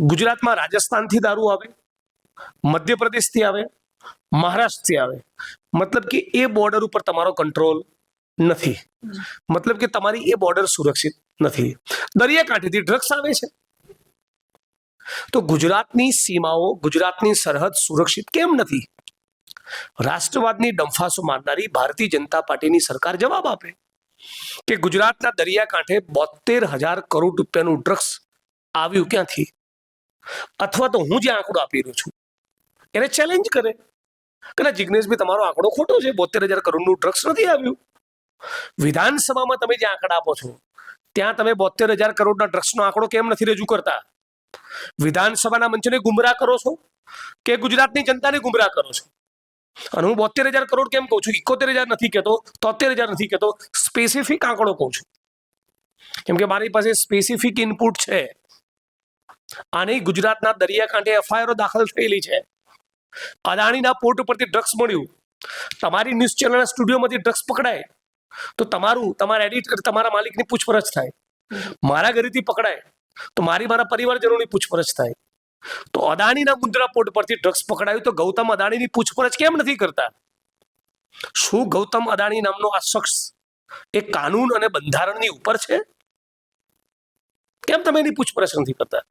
ગુજરાતમાં રાજસ્થાનથી દારૂ આવે, મધ્યપ્રદેશથી આવે, મહારાષ્ટ્રથી આવે. મતલબ કે એ બોર્ડર ઉપર તમારો કંટ્રોલ નથી. મતલબ કે તમારી એ બોર્ડર સુરક્ષિત નથી. દરિયાકાંઠેથી ડ્રગ્સ આવે છે. તો ગુજરાતની સીમાઓ, ગુજરાતની સરહદ સુરક્ષિત કેમ નથી? રાષ્ટ્રવાદની ડંફાસો મારનારી ભારતીય જનતા પાર્ટીની સરકાર જવાબ આપે કે ગુજરાતના દરિયાકાંઠે બોતેર હજાર કરોડ રૂપિયાનું ડ્રગ્સ આવ્યું ક્યાંથી? અથવા તો હું જે આંકડો આપી રહ્યો છું, એને ચેલેન્જ કરે. કે ના જિગ્નેશભાઈ તમારો આંકડો ખોટો છે, બોતેર હજાર કરોડનું ડ્રગ્સ નથી આવ્યું. વિધાનસભામાં તમે જે આંકડા આપો છો, ત્યાં તમે બોતેર હજાર કરોડના ડ્રગ્સનો આંકડો કેમ નથી રજૂ કરતા? વિધાનસભાના મંચને ગુમરાહ કરો છો કે ગુજરાતની જનતાને ગુમરાહ કરો છો? અને હું બોતેર હજાર કરોડ કેમ કહું છું? ઇકોતેર હજાર નથી કહેતો, તોતેર હજાર નથી કહેતો સ્પેસિફિક આંકડો કહું છું. કેમ કે મારી પાસે સ્પેસિફિક ઇનપુટ છે. આની ગુજરાતના દરિયાકાંઠે એફઆઈઆર દાખલ થયેલી છે. અદાણીના પોર્ટ ઉપરથી ડ્રગ્સ મળ્યું. તમારી ન્યૂઝ ચેનલના સ્ટુડિયોમાંથી ડ્રગ્સ પકડાય. તો તમારું, તમારા એડિટર તમારા માલિકની પૂછપરછ થાય. મારા ઘરેથી પકડાય. તો મારી, મારા પરિવારજનોની પૂછપરછ થાય. તો અદાણીના મુદ્રા પોર્ટ પરથી ડ્રગ્સ પકડાયું તો ગૌતમ અદાણીની પૂછપરછ કેમ નથી કરતા? શું ગૌતમ અદાણી નામનો આ શખ્સ એ કાનૂન અને બંધારણની ઉપર છે? કેમ તમે એની પૂછપરછ નથી કરતા?